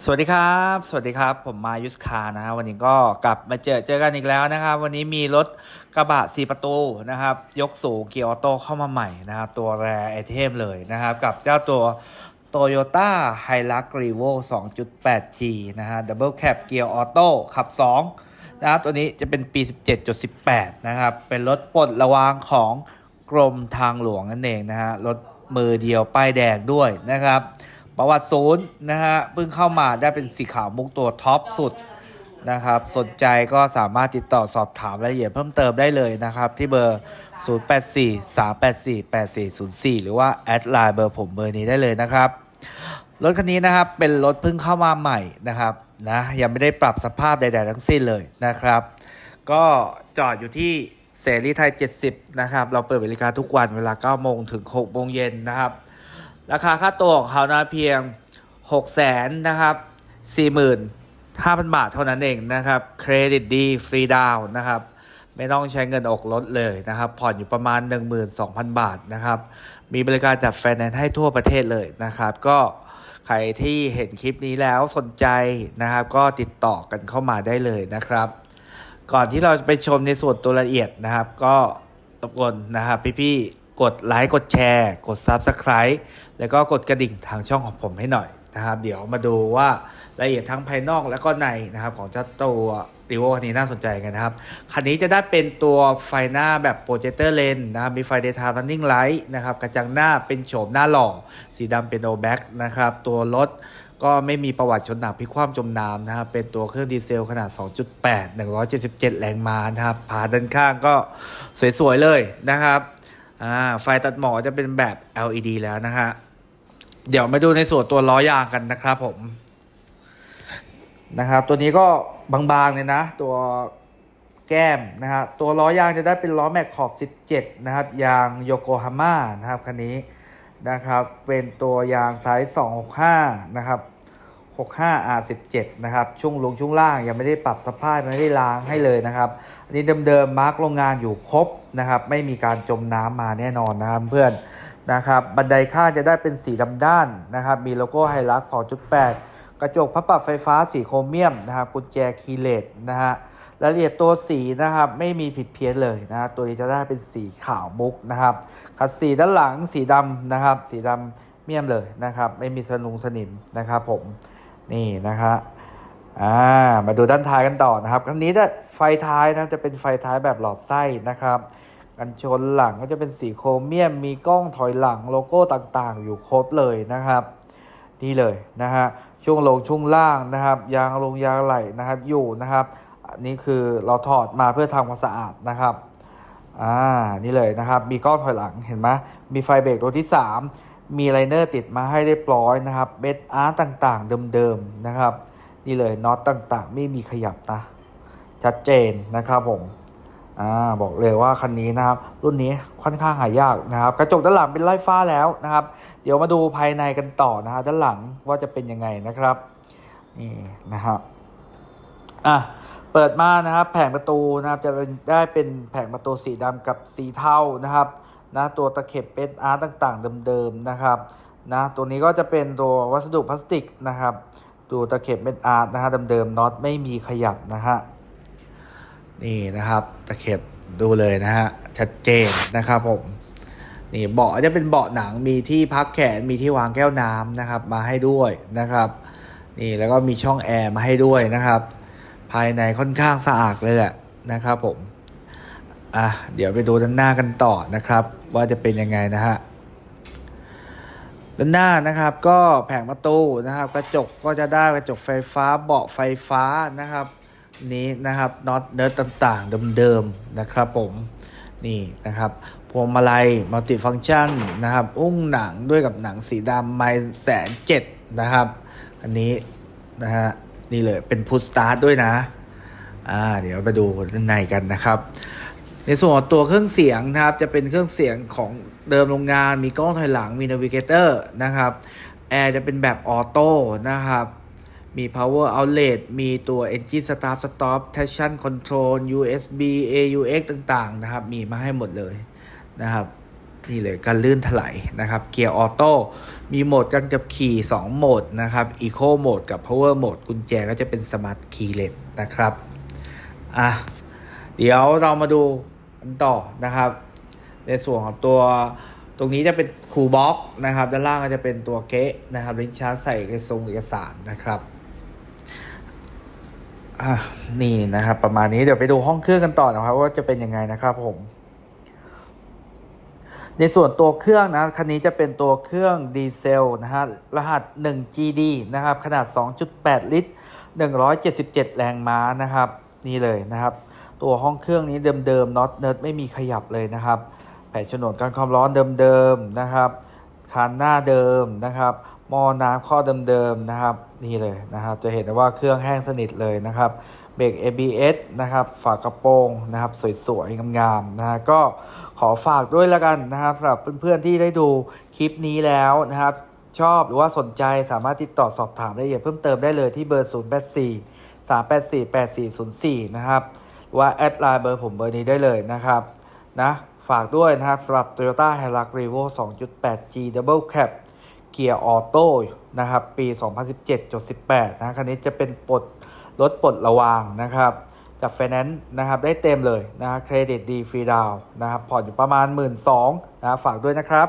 สวัสดีครับ สวัสดีครับ ผมมายุสคานะฮะวันนี้ก็กลับมาเจอเจอกันอีกแล้วนะครับ วันนี้มีรถกระบะ 4 ประตูนะครับ ยกสูงเกียร์ออโต้เข้ามาใหม่นะครับ ตัวแรไอเทมเลยนะครับ กับเจ้าตัว Toyota Hilux Revo 2.8G นะฮะ Double Cab เกียร์ออโต้ขับ 2 นะครับ ตัวนี้จะเป็นปี 17.18 นะครับ เป็นรถปลดระวางของกรมทางหลวงนั่นเองนะฮะ รถมือเดียวป้ายแดงด้วยนะครับ ประวัติศูนย์นะฮะเพิ่งเข้ามาได้เป็นสีขาวมุกตัวท็อปสุดนะครับ สนใจก็สามารถติดต่อสอบถามรายละเอียดเพิ่มเติมได้เลยนะครับ ที่เบอร์ 0843848404 หรือว่า แอดไลน์เบอร์ผมเบอร์นี้ได้เลยนะครับ รถคันนี้นะครับ เป็นรถเพิ่งเข้ามาใหม่นะครับนะยังไม่ได้ปรับสภาพใด ๆ ทั้งสิ้นเลยนะครับ ก็จอดอยู่ที่เสรีไทย 70 นะครับ เราเปิดบริการทุกวันเวลา 9 โมงถึง 6 โมงเย็นนะครับ ราคาค่าตัวของเขานะเพียง 6 0 0แสนนะครับ45,000 บาทเท่านั้นเองนะครับ เครดิตดีฟรีดาวน์นะครับไม่ต้องใช้เงินออกรถเลยนะครับ ผ่อนอยู่ประมาณ 12,000 บาทนะครับ มีบริการจัดไฟแนนซ์ให้ทั่วประเทศเลยนะครับ ก็ใครที่เห็นคลิปนี้แล้วสนใจนะครับ ก็ติดต่อกันเข้ามาได้เลยนะครับ ก่อนที่เราจะไปชมในส่วนตัวละเอียดนะครับ ก็รบกวนนะครับพี่ๆ กดไลค์กดแชร์ กด Subscribe แล้วก็กดกระดิ่งทางช่องของผมให้หน่อยนะครับ เดี๋ยวมาดูว่ารายละเอียดทั้งภายนอกและก็ในนะครับของเจ้าตัวรีโวคันนี้น่าสนใจกันนะครับ คันนี้จะได้เป็นตัวไฟหน้าแบบโปรเจคเตอร์เลนนะครับมีไฟ Daytime Running Light นะครับกระจังหน้าเป็นโฉมหน้าหล่อ สีดำเป็นโอแบ็กนะครับตัวรถก็ไม่มีประวัติชนหนักพิกคว่ำจมน้ำนะครับ เป็นตัวเครื่องดีเซลขนาด 2.8 177 แรงม้านะครับผาด้านข้างก็สวยๆเลยนะครับ อ่าไฟตัดหมอกจะเป็นแบบ LED แล้วนะฮะเดี๋ยวมาดูในส่วนตัวล้อยางกันนะครับผมนะครับ ตัวนี้ก็บางๆเลยนะ ตัวแก้มนะครับตัวล้อยางจะได้เป็นล้อแม็กขอบ 17 นะครับ ยางโยโกฮาม่านะครับคันนี้นะครับ เป็นตัวยางไซส์ 265 นะครับ 65 R17 นะครับช่วงลงช่วงล่างยังไม่ได้ปรับสภาพไม่ได้ล้างให้เลยนะครับอันนี้เดิมๆมาร์กโรงงานอยู่ครบนะครับ ไม่มีการจมน้ำมาแน่นอนนะครับเพื่อนนะครับบันไดข้างจะได้เป็นสีดำด้านนะครับ มีโลโก้ไฮลัก2.8 กระจกพับปรับไฟฟ้าสีโครเมียมนะครับกุญแจคีเลสนะฮะรายละเอียดตัวสีนะครับไม่มีผิดเพี้ยนเลยนะตัวนี้จะได้เป็นสีขาวมุกนะครับคัดสีด้านหลังสีดำนะครับ สีดำเมี่ยมเลยนะครับ ไม่มีสนุงสนิมนะครับผม นี่นะครับอ่ามาดูด้านท้ายกันต่อนะครับคันนี้เนี่ยไฟท้ายนะจะเป็นไฟท้ายแบบหลอดไส้นะครับกันชนหลังก็จะเป็นสีโครเมียม มีกล้องถอยหลังโลโก้ต่างๆ อยู่ครบเลยนะครับนี่เลยนะฮะช่วงลงช่วงล่างนะครับ ยางลงยางไหลนะครับอยู่นะครับอันนี้คือเราถอดมาเพื่อทำความสะอาดนะครับอ่านี่เลยนะครับ มีกล้องถอยหลังเห็นไหมมีไฟเบรกตัวที่ 3 มีไลเนอร์ติดมาให้เรียบร้อยนะครับเบสอาร์ต่างๆ เดิมๆนะครับ นี่เลยน็อตต่างๆ ไม่มีขยับนะ ชัดเจนนะครับผมอ่าบอกเลยว่าคันนี้นะครับ รุ่นนี้ค่อนข้างหายากนะครับ กระจกด้านหลังเป็นไล่ฟ้าแล้วนะครับ เดี๋ยวมาดูภายในกันต่อนะฮะด้านหลังว่าจะเป็นยังไงนะครับนี่นะครับอะเปิดมานะครับ แผงประตูนะครับจะได้เป็นแผงประตูสีดำกับสีเทานะครับ นะตัวตะเข็บเป็นอาร์ตต่างๆ เดิมๆนะครับนะตัวนี้ก็จะเป็นตัววัสดุพลาสติกนะครับตัวตะเข็บเป็นอาร์ตนะฮะเดิมๆน็อตไม่มีขยับนะฮะนี่นะครับตะเข็บดูเลยนะฮะชัดเจนนะครับผมนี่เบาะจะเป็นเบาะหนังมีที่พักแขนมีที่วางแก้วน้ำนะครับมาให้ด้วยนะครับนี่แล้วก็มีช่องแอร์มาให้ด้วยนะครับ ภายในค่อนข้างสะอาดเลยแหละนะครับผม อะเดี๋ยวไปดูด้านหน้ากันต่อนะครับ ว่าจะเป็นยังไงนะฮะด้านหน้านะครับก็แผงประตูนะครับ กระจกก็จะได้กระจกไฟฟ้าเบาะไฟฟ้านะครับ นี้นะครับน็อตเนิร์ดต่างๆ เดิมๆนะครับผมนี่นะครับพวงมาลัยมัลติฟัง c t ชันนะครับ อุ้งหนังด้วยกับหนังสีดำไมแสนเจ็ดนะครับ อันนี้นะฮะนี่เลยเป็นพุทสตาร์ทด้วยนะอ่าเดี๋ยวไปดูด้านในกันนะครับ ในส่วนตัวเครื่องเสียงนะครับจะเป็นเครื่องเสียงของเดิมโรงงานมีกล้องถอยหลังมีนาวิเกเตอร์นะครับแอร์จะเป็นแบบออโต้นะครับมี power outlet มีตัว engine start stop traction control USB AUX ต่างๆนะครับมีมาให้หมดเลยนะครับนี่เลยการลื่นถลายนะครับเกียร์ออโต้มีโหมดการขับขี่ 2 โหมดนะครับ Eco โหมดกับ Power โหมดกุญแจก็จะเป็น Smart Keyless นะครับอะเดี๋ยวเรามาดู ต่อนะครับ ในส่วนของตัวตรงนี้จะเป็นคูลบ็อกนะครับ ด้านล่างก็จะเป็นตัวเกะนะครับลิ้นชักใส่เอกสารเอกสารนะครับนี่นะครับ ประมาณนี้เดี๋ยวไปดูห้องเครื่องกันต่อนะครับ ว่าจะเป็นยังไงนะครับผม ในส่วนตัวเครื่องนะคันนี้จะเป็นตัวเครื่องดีเซลนะฮะรหัส 1GD นะครับ ขนาด 2.8 ลิตร 177 แรงม้านะครับ นี่เลยนะครับ ตัวห้องเครื่องนี้เดิมๆน็อตเนิร์ดไม่มีขยับเลยนะครับ แผงฉนวนกันความร้อนเดิมๆนะครับคานหน้าเดิมนะครับหม้อน้ำข้อเดิมๆนะครับ นี่เลยนะครับ จะเห็นว่าเครื่องแห้งสนิทเลยนะครับเบรก ABS นะครับ ฝากระโปรงนะครับ สวยๆงามๆนะฮะก็ขอฝากด้วยแล้วกันนะครับสำหรับเพื่อนๆที่ได้ดูคลิปนี้แล้วนะครับ ชอบหรือว่าสนใจสามารถติดต่อสอบถามรายละเอียดเพิ่มเติมได้เลยที่เบอร์ 084 384 8404 นะครับ ว่าแอดไลน์เบอร์ผมเบอร์นี้ได้เลยนะครับนะฝากด้วยนะครับสำหรับ Toyota Hilux Revo 2.8G Double Cab เกียร์ออโต้นะครับ ปี 2017.18 นะคันนี้จะเป็นปลดรถปลดระวางนะครับจากไฟแนนซ์นะครับได้เต็มเลยนะเครดิตดีฟรีดาวนะครับผ่อนอยู่ประมาณ 1 2ื่นนะฝากด้วยนะครับ